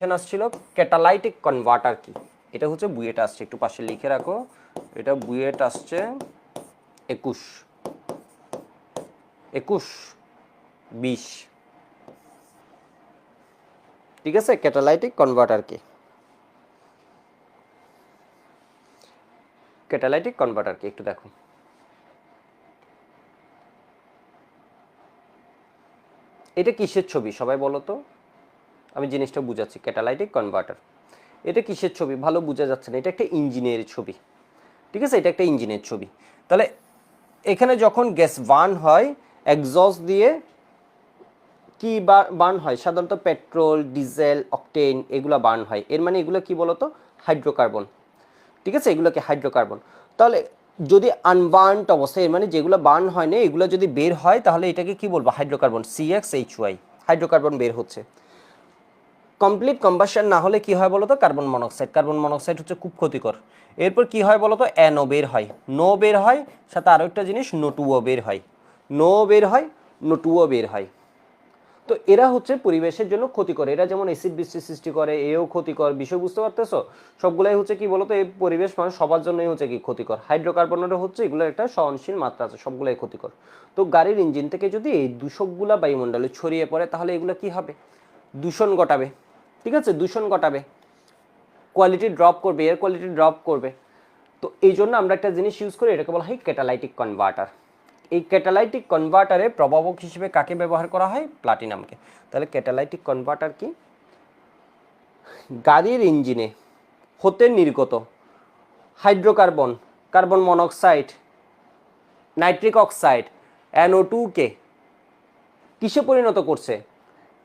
এখানে আসছিল catalytic converter কি? এটা হচ্ছে বুয়েট আসছে, একটু পাশে লিখে রাখো। এটা বুয়েট আসছে একুশ। একুশ, বিশ। ঠিক আছে? ক্যাটালাইটিক কনভার্টার কি? ক্যাটালাইটিক কনভার্টার কি? একটু দেখো। এটা কিসের ছবি? সবাই বলো তো। আমি জিনিসটা বুঝাচ্ছি ক্যাটালাইটিক কনভার্টার এটা কিসের ছবি? ভালো বোঝা যাচ্ছে না, এটা একটা ইঞ্জিনের ছবি। ঠিক আছে? এটা একটা ইঞ্জিনের ছবি। তাহলে এখানে যখন গ্যাস বার্ন হয় এক্সস্ট দিয়ে কি বার্ন হয়? সাধারণত পেট্রোল ডিজেল অকটেন এগুলো বার্ন হয়। এর মানে এগুলো কি বলতো? হাইড্রোকার্বন ঠিক আছে? এগুলোকে হাইড্রোকার্বন তাহলে যদি আনবার্নড অবস্থায়, এর মানে যেগুলো বার্ন হয় না, এগুলো যদি বের হয়, তাহলে এটাকে কি বলব? Hydrocarbon C X H Y hydrocarbon বের হচ্ছে। কমপ্লিট কম্বাসন না হলে কি হয় বলতো? কার্বন মনোক্সাইড কার্বন মনোক্সাইড হচ্ছে খুব ক্ষতিকর। এরপর কি হয় বলতো? অ্যানো বের হয়। নো বের হয়, সাথে আরও একটা জিনিস নোটুও বের হয়। নো বের হয় নোটুও বের হয়। তো এরা হচ্ছে পরিবেশের জন্য ক্ষতিকর। এরা যেমন এসিড বৃষ্টি সৃষ্টি করে, এও ক্ষতিকর। বিষয় বুঝতে পারতেছো? সবগুলাই হচ্ছে কি বলতো? এই পরিবেশ মানুষ সবার জন্যই হচ্ছে কি ক্ষতিকর। হাইড্রোকার্বনেরও হচ্ছে এগুলোর একটা সহনশীল মাত্রা আছে, সবগুলাই ক্ষতিকর। তো গাড়ির ইঞ্জিন থেকে যদি এই দূষকগুলা বায়ুমণ্ডলে ছড়িয়ে পড়ে, তাহলে এগুলো কি হবে? দূষণ ঘটাবে। ঠিক আছে? দূষণ ঘটাবে। কোয়ালিটি ড্রপ করবে এয়ার কোয়ালিটি ড্রপ করবে। তো এই জন্য আমরা একটা জিনিস ইউজ করি, এটাকে বলা হয় ক্যাটালাইটিক কনভার্টার এই ক্যাটালাইটিক কনভার্টারে প্রভাবক হিসেবে কাকে ব্যবহার করা হয়? প্লাটিনামকে তাহলে ক্যাটালাইটিক কনভার্টার কি? গাড়ির ইঞ্জিনে হতে নির্গত hydrocarbon carbon monoxide nitric oxide অ্যানো টুকে কিসে পরিণত করছে?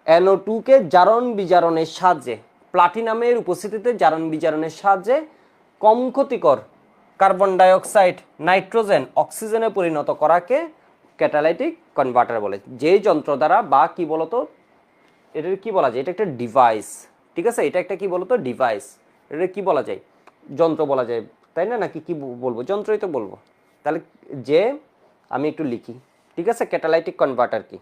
অ্যানো টুকে জারণ বিজারণের সাহায্যে, প্লাটিনামের উপস্থিতিতে জারণ বিজারণের সাহায্যে কম ক্ষতিকর কার্বন ডাইঅক্সাইড, নাইট্রোজেন, অক্সিজেনে পরিণত করাকে ক্যাটালাইটিক কনভার্টার বলে। যে যন্ত্র দ্বারা বা কি বলতো? এটার কি বলা যায়? এটা একটা ডিভাইস। ঠিক আছে? এটা একটা কি বলতো? ডিভাইস। এটা কি বলা যায়? যন্ত্র বলা যায়। তাই না? নাকি কি বলব? যন্ত্রই তো বলব। তাহলে যে আমি একটু লিখি। ঠিক আছে? ক্যাটালাইটিক কনভার্টার কি?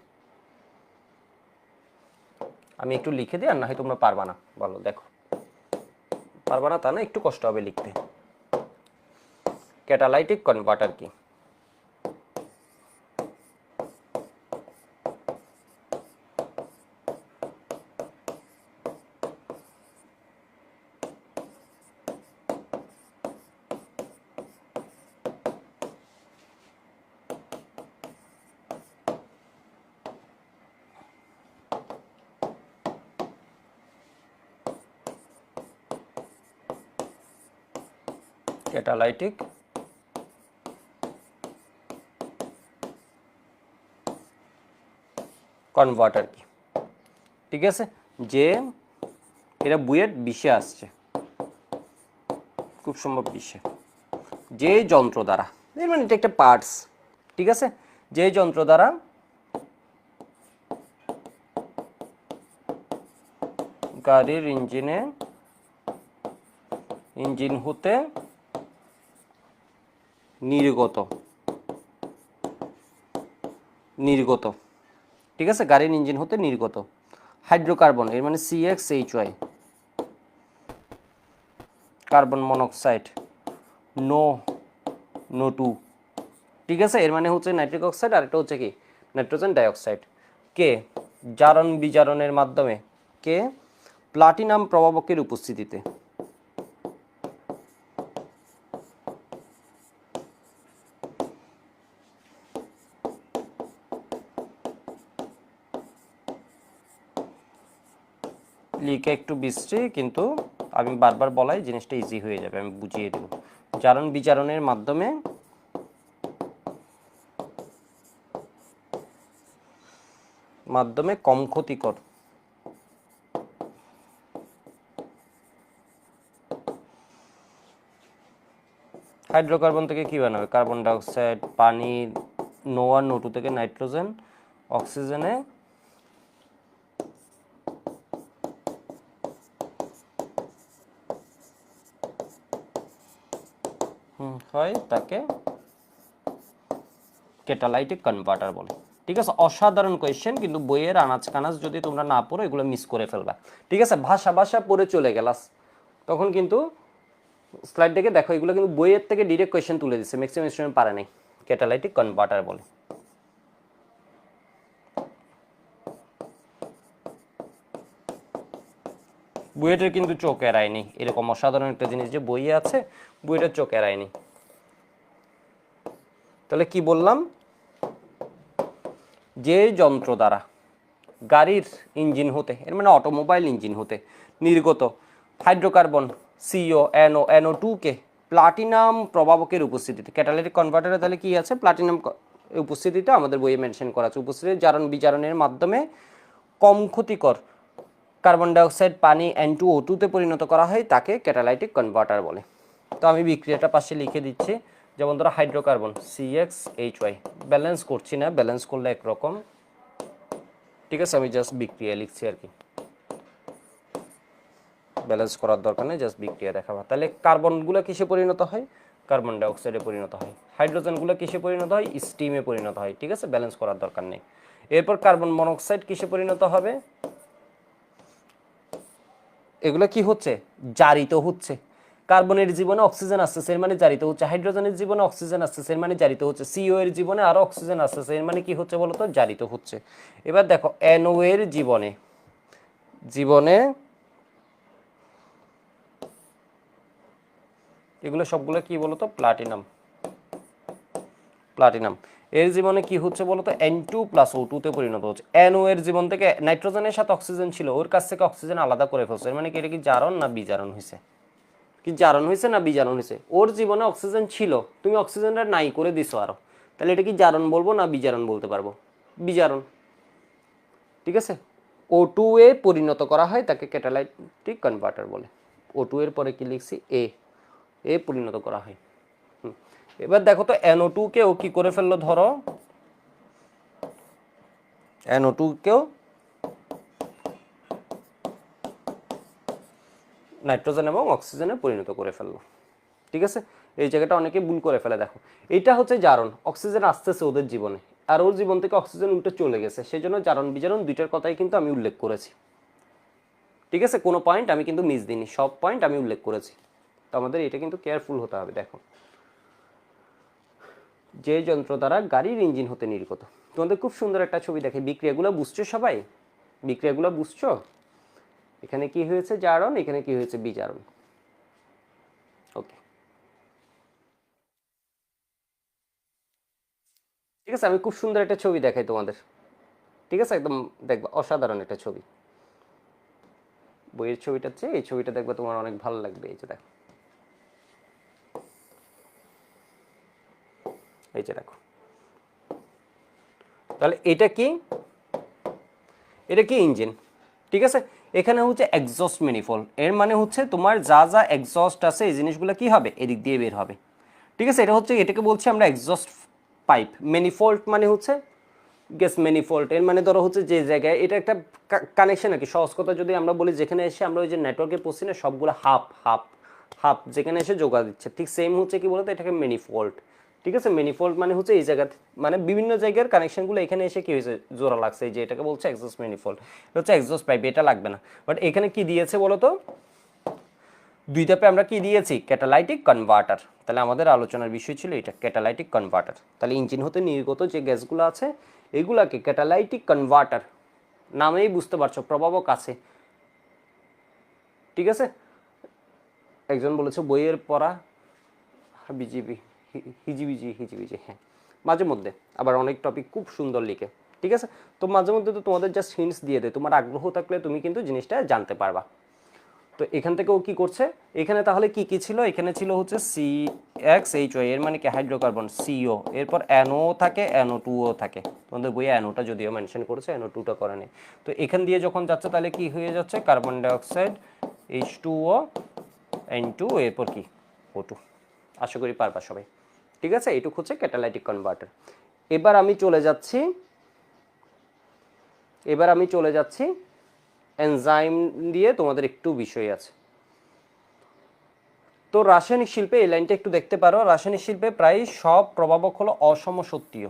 আমি একটু লিখে দিই, আর না হয় তোমরা পারবা না। বলো, দেখো। পারবা না তা না, একটু কষ্ট হবে লিখতে। ক্যাটালাইটিক কনভার্টার কি? ক্যাটালাইটিক কনভার্টার কি ঠিক আছে? যে এটা বুয়েট বিশে আসছে। খুব সম্ভব বিশে যে যন্ত্র দ্বারা। মানে এটা একটা পার্টস ঠিক আছে? যে যন্ত্র দ্বারা গাড়ির ইঞ্জিনে ইঞ্জিন হতে নির্গত। নির্গত। ঠিক আছে? গাড়ির ইঞ্জিন হতে নির্গত। হাইড্রোকার্বন, এর মানে C X H Y carbon monoxide. No no two ঠিক আছে? এর মানে হচ্ছে নাইট্রিক অক্সাইড আর এটা হচ্ছে কি? Nitrogen dioxide. কে? জারণ বিজারণের মাধ্যমে। কে? প্লাটিনাম প্রভাবকের উপস্থিতিতে। লিখে একটু বিশ্রী, কিন্তু আমি বারবার বলাই জিনিসটা ইজি হয়ে যাবে, আমি বুঝিয়ে দেব। জারণ বিচারণের মাধ্যমে মাধ্যমে কম ক্ষতিকর। হাইড্রোকার্বন থেকে কি বানাবে? কার্বন ডাইঅক্সাইড, পানি নো ওয়ান নো টু থেকে নাইট্রোজেন, অক্সিজেনে হয় তাকে ক্যাটালাইটিক কনভার্টার বলে। ঠিক আছে? অসাধারণ কোয়েশ্চেন কিন্তু বইয়ের আনাজ কানাজ যদি তোমরা না পড়ো, এগুলো মিস করে ফেলবা। ঠিক আছে? ভাষা ভাষা পড়ে চলে গেলাস তখন কিন্তু স্লাইড দেখে দেখো, এগুলো কিন্তু বইয়ের থেকে ডিরেক্ট কোয়েশ্চেন তুলে দিচ্ছে। ম্যাক্সিমাম স্টুডেন্ট পারে নাই। ক্যাটালাইটিক কনভার্টার বলে। বইয়েটার কিন্তু চোখ এড়ায়নি। এরকম অসাধারণ একটা জিনিস যে বইয়ে আছে বইটার চোখ এড়ায়নি। তাহলে কি বললাম? যে যন্ত্র দ্বারা গাড়ির ইঞ্জিন হতে, এর মানে অটোমোবাইল ইঞ্জিন হতে নির্গত hydrocarbon C O N O N O টুকে প্লাটিনাম প্রভাবকের উপস্থিতিতে, ক্যাটালিটিক কনভার্টারে তাহলে কি আছে? প্লাটিনাম উপস্থিতিতে আমাদের বইয়ে মেনশন করা আছে। উপস্থিতি জারণ বিজারণের মাধ্যমে কম ক্ষতিকর কার্বন ডাইঅক্সাইড পানি এন টু ও টুতে পরিণত করা হয়, তাকে ক্যাটালাইটিক কনভার্টার বলে। তো আমি বিক্রিয়াটা পাশে লিখে দিচ্ছি। যেমন ধরো hydrocarbon C X H Y balance করছি না ব্যালেন্স করলে একরকম। ঠিক আছে, আমি জাস্ট বিক্রিয়া লিখছি আর কি। ব্যালেন্স করার দরকার নেই জাস্ট বিক্রিয়া দেখাবা। তাহলে কার্বনগুলো কিসে পরিণত হয়? কার্বন ডাইঅক্সাইডে পরিণত হয়। হাইড্রোজেনগুলো কিসে পরিণত হয়? স্টিমে পরিণত হয়। ঠিক আছে ব্যালেন্স করার দরকার নেই। এরপর কার্বন মনোক্সাইড কিসে পরিণত হবে? এগুলো কি হচ্ছে? জারিত হচ্ছে। কার্বনের জীবনে অক্সিজেন আসতেছে এর মানে জারিত হচ্ছে। হাইড্রোজেনের জীবনে অক্সিজেন আসতেছে এর মানে জারিত হচ্ছে। সিও এর জীবনে আরও অক্সিজেন আসতেছে এর মানে কি হচ্ছে বলতো? জারিত হচ্ছে। এবার দেখো, এনও এর জীবনে জীবনে এগুলো সবগুলো কি বলতো? প্লাটিনাম। প্লাটিনাম। এর জীবনে কি হচ্ছে বলতো? এন টু প্লাস ও টুতে পরিণত হচ্ছে। এনও এর জীবন থেকে নাইট্রোজেনের সাথে অক্সিজেন ছিল, ওর কাছ থেকে অক্সিজেন আলাদা করে ফেলছে। মানে কি, এটা কি জারণ না বিজারণ হয়েছে কি জারণ হয়েছে না বিজারণ হয়েছে? ওর জীবনে অক্সিজেন ছিল, তুমি অক্সিজেনটা নাই করে দিছো আরও। তাহলে এটা কি জারণ বলব না বিজারণ বলতে পারব? বিজারণ। ঠিক আছে? ও টু এ পরিণত করা হয় তাকে ক্যাটালাইটিক কনভার্টার বলে। ও টু এর পরে কি লিখছি? এ এ পরিণত করা হয়। এবার দেখো তো এনও টু কেও কি করে ফেলল ধরো? এনও টু নাইট্রোজেন এবং অক্সিজেনে পরিণত করে ফেলল। ঠিক আছে? এই জায়গাটা অনেকে ভুল করে ফেলে, দেখো। এটা হচ্ছে জারণ। অক্সিজেন আসতেছে ওদের জীবনে। আর ওর জীবন থেকে অক্সিজেন উল্টে চলে গেছে। সেই জন্য জারণ বিজারণ দুইটার কথাই কিন্তু আমি উল্লেখ করেছি। ঠিক আছে? কোনো পয়েন্ট আমি কিন্তু মিস দিইনি। সব পয়েন্ট আমি উল্লেখ করেছি। তো আমাদের এটা কিন্তু কেয়ারফুল হতে হবে, দেখো। যে যন্ত্র দ্বারা গাড়ির ইঞ্জিন হতে নির্গত। তোমাদের খুব সুন্দর একটা ছবি দেখে। বিক্রিয়াগুলো বুঝছ সবাই? বিক্রিয়াগুলো বুঝছ? এখানে কি হয়েছে জারণ এখানে কি হয়েছে বিজারণ ওকে ঠিক আছে, আমি খুব সুন্দর একটা ছবি দেখাই তোমাদের। ঠিক আছে, একদম দেখবা, অসাধারণ একটা ছবি। বইয়ের ছবিটা চেয়ে এই ছবিটা দেখবে তোমার অনেক ভালো লাগবে, এই যে দেখো। এই যে দেখো। তাহলে এটা কি? এটা কি ইঞ্জিন? ঠিক আছে? এখানে হচ্ছে এক্সস্ট ম্যানিফোল্ড এর মানে হচ্ছে তোমার যা যা এক্সস্ট আছে, এই জিনিসগুলো কি হবে? এদিক দিয়ে বের হবে। ঠিক আছে? এটা হচ্ছে এটাকে বলছি আমরা এক্সস্ট পাইপ ম্যানিফোল্ড মানে হচ্ছে গ্যাস ম্যানিফোল্ড এর মানে ধরো হচ্ছে যে জায়গায় এটা একটা কানেকশন আর কি। সহজ কথা যদি আমরা বলি, যেখানে এসে আমরা ওই যে নেটওয়ার্কে পড়ছি না, সবগুলো হাফ হাফ হাফ যেখানে এসে যোগা দিচ্ছে। ঠিক সেম হচ্ছে কি বলতো? এটাকে ম্যানিফোল্ড ঠিক আছে? ম্যানিফোল্ড মানে হচ্ছে এই জায়গা মানে বিভিন্ন জায়গার কানেকশনগুলো এখানে এসে কি হয়েছে? জোড়া লাগছে, এই যে এটাকে বলছে এক্সস্ট ম্যানিফোল্ড হচ্ছে এক্সস্ট পাইপ এটা লাগবে না। বাট এখানে কি দিয়েছে বলো তো দুই ধাপে আমরা কি দিয়েছি? ক্যাটালাইটিক কনভার্টার তাহলে আমাদের আলোচনার বিষয় ছিল এটা ক্যাটালাইটিক কনভার্টার তাহলে ইঞ্জিন হতে নির্গত যে গ্যাসগুলো আছে, এগুলাকে ক্যাটালাইটিক কনভার্টার নামেই বুঝতে পারছ, প্রভাবক আছে। ঠিক আছে? একজন বলেছে বইয়ের পড়া বিজিবি। হিজিবিজি হিজিবিজি হ্যাঁ। মাঝে মধ্যে, আবার অনেক টপিক খুব সুন্দর লিখে, ঠিক আছে? তো মাঝে মধ্যে তো তোমাদের জাস্ট হিন্টস দিয়ে দেয়, তোমার আগ্রহ থাকলে তুমি কিন্তু জিনিসটা জানতে পারবা। তো এখান থেকে ও কি করছে? এখানে তাহলে কি কি ছিল? এখানে ছিল হচ্ছে সি এক্স এইচ ওয়াই এর মানে কি? হাইড্রোকার্বন সিও এরপর অ্যানো থাকে অ্যানো টুও থাকে। তোমাদের বইয়ে অ্যানোটা যদিও মেনশন করেছে অ্যানো টুটা করে নেই। তো এখান দিয়ে যখন যাচ্ছে, তাহলে কি হয়ে যাচ্ছে? Carbon dioxide H two O N two এরপর কি? ও টু আশা করি পারবা সবাই। ঠিক আছে? এইটুক হচ্ছে ক্যাটালাইটিক কনভার্টার এবার আমি চলে যাচ্ছি, এবার আমি চলে যাচ্ছি এনজাইম দিয়ে তোমাদের একটু বিষয় আছে। তো রাসায়নিক শিল্পে এই লাইনটা একটু দেখতে পারো। রাসায়নিক শিল্পে প্রায় সব প্রভাবক হলো অসমসত্তীয়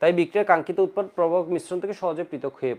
তাই বিক্রিয়ার কাঙ্ক্ষিত উৎপাদ প্রভাবক মিশ্রণ থেকে সহজে পৃথক হয়ে